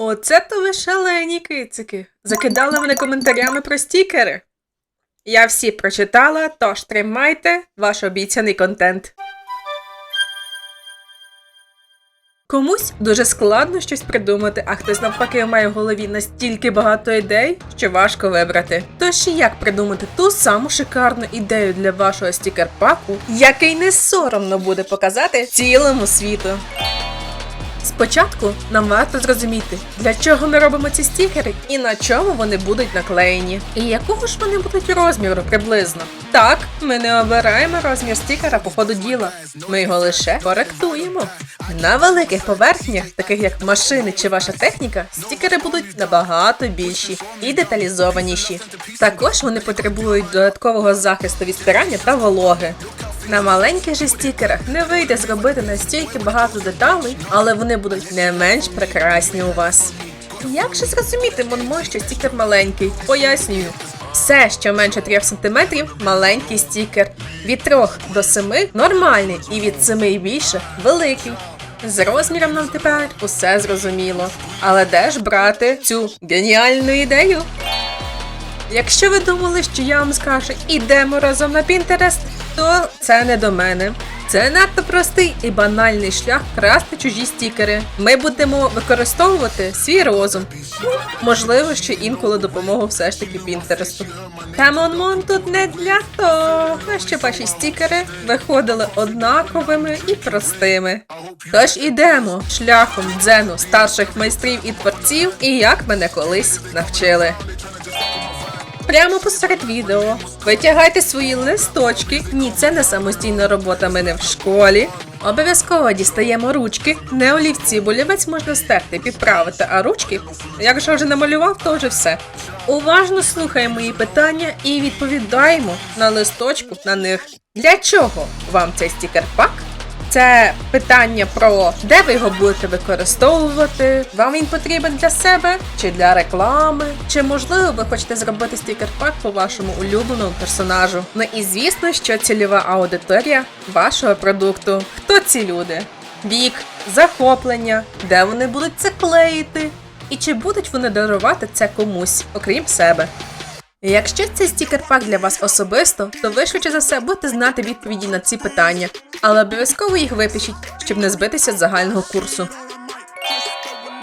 Оце то ви шалені кицики. Закидали мене коментарями про стікери. Я всі прочитала, тож тримайте ваш обіцяний контент. Комусь дуже складно щось придумати, а хтось навпаки має в голові настільки багато ідей, що важко вибрати. Тож як придумати ту саму шикарну ідею для вашого стікер-паку, який не соромно буде показати цілому світу. Спочатку нам варто зрозуміти, для чого ми робимо ці стікери і на чому вони будуть наклеєні, і якого ж вони будуть розміру приблизно. Так, ми не обираємо розмір стікера по ходу діла, ми його лише коректуємо. На великих поверхнях, таких як машини чи ваша техніка, стікери будуть набагато більші і деталізованіші. Також вони потребують додаткового захисту від стирання та вологи. На маленьких же стікерах не вийде зробити настільки багато деталей, але вони будуть не менш прекрасні у вас. Як же зрозуміти, Монмо, що стікер маленький? Пояснюю. Все, що менше 3 см – маленький стікер. Від 3 до 7 – нормальний, і від 7 і більше – великий. З розміром нам тепер усе зрозуміло. Але де ж брати цю геніальну ідею? Якщо ви думали, що я вам скажу ідемо разом на Pinterest, то це не до мене. Це надто простий і банальний шлях красти чужі стікери. Ми будемо використовувати свій розум. Можливо, ще інколи допомогу все ж таки Пінтересту. Та Монмон тут не для того, щоб ваші стікери виходили однаковими і простими. Тож ідемо шляхом дзену старших майстрів і творців, і як мене колись навчили прямо посеред відео. Витягайте свої листочки. Ні, це не самостійна робота мене в школі. Обов'язково дістаємо ручки, не олівці, бо олівець можна стерти, підправити, а ручки, якщо вже намалював, то вже все. Уважно слухаємо мої питання і відповідаємо на листочку на них. Для чого вам цей стікер-пак? Це питання про де ви його будете використовувати. Вам він потрібен для себе чи для реклами, чи можливо ви хочете зробити стікер-пак по вашому улюбленому персонажу. Ну і звісно, що цільова аудиторія вашого продукту. Хто ці люди? Вік, захоплення, де вони будуть це клеїти, і чи будуть вони дарувати це комусь, окрім себе. Якщо цей стікер-пак для вас особисто, то ви швидше за все будете знати відповіді на ці питання, але обов'язково їх випишіть, щоб не збитися з загального курсу.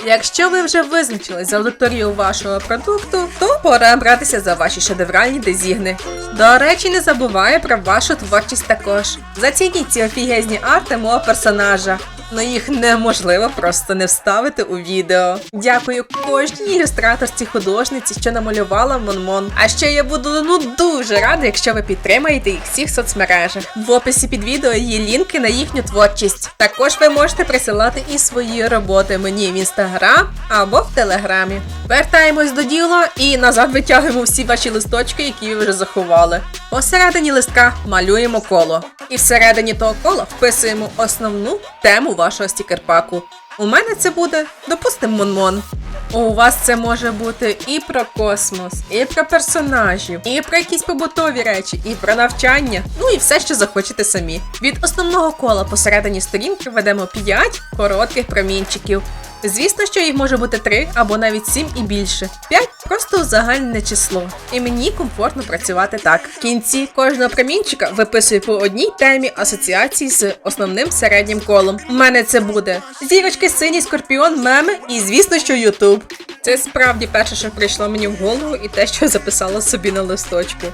Якщо ви вже визначились з аудиторією вашого продукту, то пора братися за ваші шедевральні дезігни. До речі, не забуваю про вашу творчість також. Зацініть ці офігезні арти мого персонажа. Ну їх неможливо просто не вставити у відео. Дякую кожній ілюстраторці художниці, що намалювала Монмон. А ще я буду ну дуже рада, якщо ви підтримаєте їх всіх соцмережах. В описі під відео є лінки на їхню творчість. Також ви можете присилати і свої роботи мені в інстаграм або в телеграмі. Вертаємось до діла і назад витягуємо всі ваші листочки, які ви вже заховали. Посередині листка малюємо коло. І всередині того кола вписуємо основну тему вашого стікерпаку. У мене це буде, допустимо, Монмон. У вас це може бути і про космос, і про персонажів, і про якісь побутові речі, і про навчання, ну і все, що захочете самі. Від основного кола посередині сторінки ведемо 5 коротких промінчиків. Звісно, що їх може бути 3 або навіть 7 і більше. 5 просто загальне число. І мені комфортно працювати так. В кінці кожного промінчика виписую по одній темі асоціації з основним середнім колом. У мене це буде зірочки, синій скорпіон, меми і, звісно, що Ютуб. Це справді перше, що прийшло мені в голову, і те, що записала собі на листочку.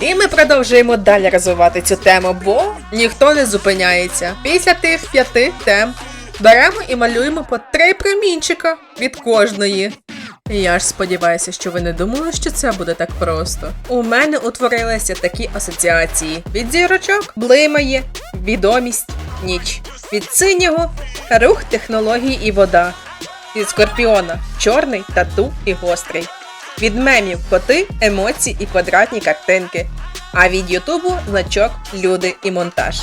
І ми продовжуємо далі розвивати цю тему, бо ніхто не зупиняється. Після тих п'яти тем беремо і малюємо по три промінчика від кожної. Я ж сподіваюся, що ви не думали, що це буде так просто. У мене утворилися такі асоціації: від зірочок блимає, відомість, ніч, від синього рух технологій і вода, від скорпіона чорний, тату і гострий, від мемів коти, емоції і квадратні картинки, а від Ютубу значок, люди і монтаж.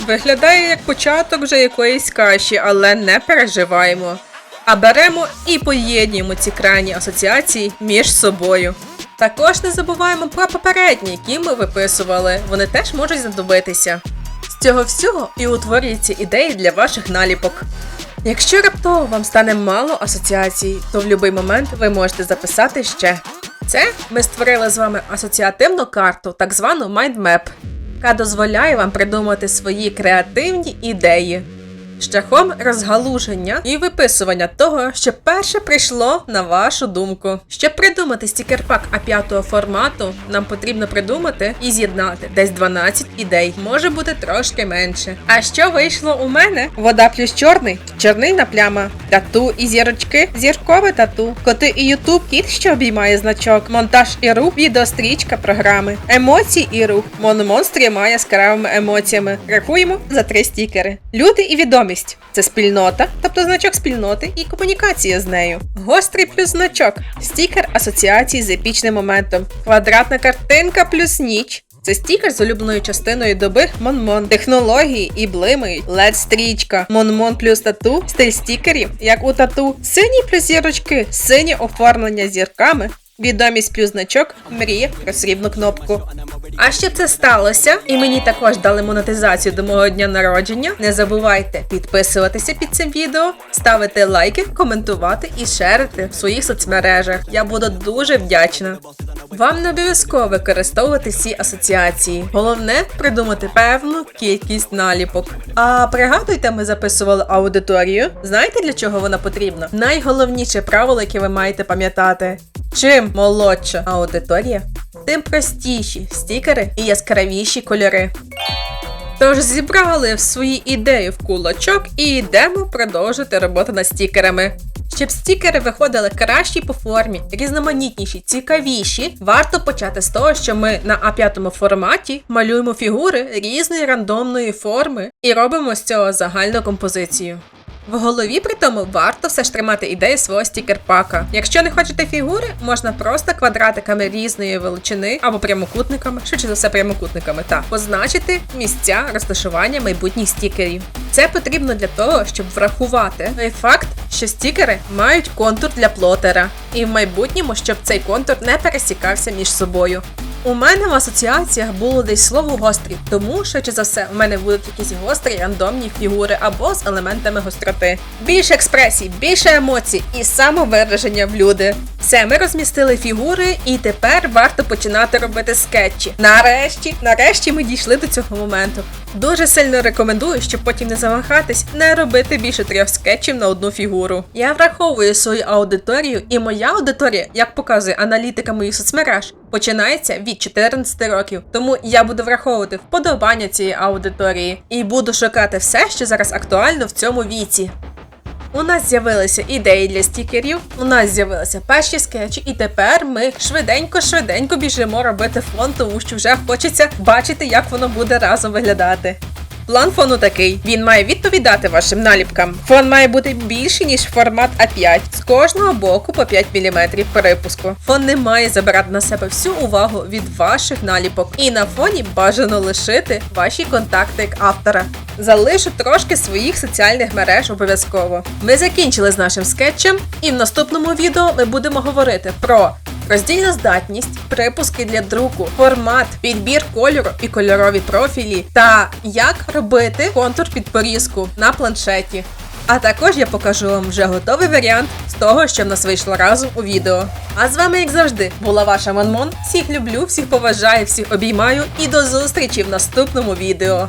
Виглядає як початок вже якоїсь каші, але не переживаємо. А беремо і поєднуємо ці крайні асоціації між собою. Також не забуваємо про попередні, які ми виписували. Вони теж можуть знадобитися. З цього всього і утворюються ідеї для ваших наліпок. Якщо раптово вам стане мало асоціацій, то в будь-який момент ви можете записати ще. Це ми створили з вами асоціативну карту, так звану MindMap, яка дозволяє вам придумати свої креативні ідеї шляхом розгалуження і виписування того, що перше прийшло на вашу думку. Щоб придумати стікерпак А5 формату, нам потрібно придумати і з'єднати десь 12 ідей, може бути трошки менше. А що вийшло у мене? Вода плюс чорний, чорнильна пляма, тату і зірочки, зіркове тату, коти і ютуб, кіт, що обіймає значок, монтаж і рух, відеострічка програми, емоції і рух, мономонстр має яскравими емоціями. Рахуємо за три стікери. Люди і відомість це спільнота, тобто значок спільноти і комунікація з нею. Гострий плюс значок, стікер асоціації з епічним моментом, квадратна картинка плюс ніч. Це стікер з улюбленою частиною доби Монмон, технології і блимають, led стрічка, Монмон плюс тату, стиль стікерів, як у тату, сині плюс зірочки, синє оформлення зірками, відомість плюс мрія про срібну кнопку. А щоб це сталося, і мені також дали монетизацію до мого дня народження. Не забувайте підписуватися під цим відео, ставити лайки, коментувати і шерити в своїх соцмережах. Я буду дуже вдячна. Вам не обов'язково використовувати всі асоціації. Головне придумати певну кількість наліпок. А пригадуйте, ми записували аудиторію. Знаєте для чого вона потрібна? Найголовніше правило, яке ви маєте пам'ятати. Чим молодша аудиторія, тим простіші стікери і яскравіші кольори. Тож зібрали свої ідеї в кулачок і йдемо продовжити роботу над стікерами. Щоб стікери виходили кращі по формі, різноманітніші, цікавіші, варто почати з того, що ми на А5 форматі малюємо фігури різної рандомної форми і робимо з цього загальну композицію. В голові при тому варто все ж тримати ідею свого стікерпака. Якщо не хочете фігури, можна просто квадратиками різної величини або прямокутниками, швидше за все прямокутниками, та позначити місця розташування майбутніх стікерів. Це потрібно для того, щоб врахувати той факт, що стікери мають контур для плотера, і в майбутньому, щоб цей контур не пересікався між собою. У мене в асоціаціях було десь слово гострі, тому швидше за все в мене будуть якісь гострі рандомні фігури або з елементами гостроти. Більше експресій, більше емоцій і самовираження в люди. Все, ми розмістили фігури, і тепер варто починати робити скетчі. Нарешті, нарешті ми дійшли до цього моменту. Дуже сильно рекомендую, щоб потім не замахатись, не робити більше трьох скетчів на одну фігуру. Я враховую свою аудиторію, і моя аудиторія, як показує аналітика моїх соцмереж, починається від 14 років. Тому я буду враховувати вподобання цієї аудиторії і буду шукати все, що зараз актуально в цьому віці. У нас з'явилися ідеї для стікерів, у нас з'явилися перші скетчі, і тепер ми швиденько-швиденько біжимо робити фон, тому що вже хочеться бачити, як воно буде разом виглядати. План фону такий: він має відповідати вашим наліпкам. Фон має бути більший, ніж формат А5, з кожного боку по 5 мм перепуску. Фон не має забирати на себе всю увагу від ваших наліпок. І на фоні бажано лишити ваші контакти як автора. Залишу трошки своїх соціальних мереж обов'язково. Ми закінчили з нашим скетчем, і в наступному відео ми будемо говорити про роздільну здатність, припуски для друку, формат, підбір кольору і кольорові профілі, та як робити контур під порізку на планшеті. А також я покажу вам вже готовий варіант з того, що в нас вийшло разом у відео. А з вами, як завжди, була ваша Монмон. Всіх люблю, всіх поважаю, всіх обіймаю і до зустрічі в наступному відео.